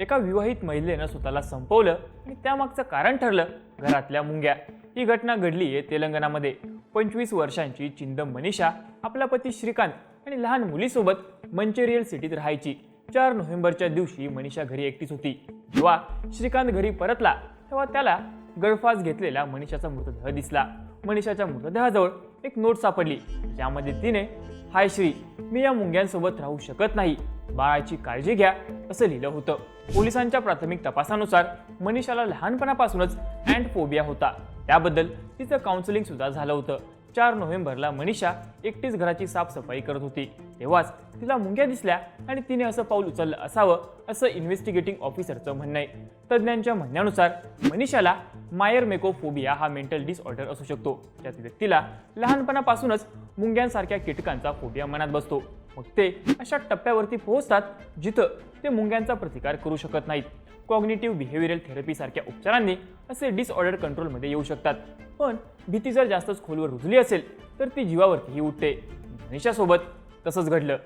एका विवाहित महिलेनं स्वतःला संपवलं आणि त्यामागचं कारण ठरलं घरातल्या मुंग्या. ही घटना घडली आहे तेलंगणामध्ये. पंचवीस वर्षांची चिंदम मनीषा आपला पती श्रीकांत आणि लहान मुलीसोबत मंचेरियल सिटीत राहायची. चार नोव्हेंबरच्या दिवशी मनीषा घरी एकटीच होती. जेव्हा श्रीकांत घरी परतला तेव्हा त्याला गळफास घेतलेला मनीषाचा मृतदेह दिसला. मनीषाच्या मृतदेहाजवळ एक नोट सापडली. ज्यामध्ये तिने हाय श्री मी या मुंग्यांसोबत राहू शकत नाही. बाळाची काळजी घ्या असं लिहिलं होतं. पोलिसांच्या प्राथमिक तपासानुसार मनीषाला लहानपणापासूनच अँड फोबिया होता. त्याबद्दल तिचं काउन्सिलिंग सुद्धा झालं होतं. चार नोव्हेंबरला मनीषा एकटीच घराची साफसफाई करत होती. तेव्हाच तिला मुंग्या दिसल्या आणि तिने असं पाऊल उचललं असावं असं इन्व्हेस्टिगेटिंग ऑफिसरचं म्हणणं आहे. तज्ज्ञांच्या म्हणण्यानुसार मनीषाला मायर मेकोफोबिया हा मेंटल डिसऑर्डर असू शकतो. ज्यात व्यक्तीला लहानपणापासूनच मुंग्यांसारख्या कीटकांचा फोबिया मनात बसतो. मग ते अशा टप्प्यावरती पोहोचतात जिथं ते मुंग्यांचा प्रतिकार करू शकत नाहीत. कॉग्निटिव्ह बिहेव्हिअरल थेरपीसारख्या उपचारांनी असे डिसऑर्डर कंट्रोलमध्ये येऊ शकतात. पण भीती जर जास्तच खोलवर रुजली असेल तर ती जीवावरतीही उठते. मनीषासोबत तसंच घडलं.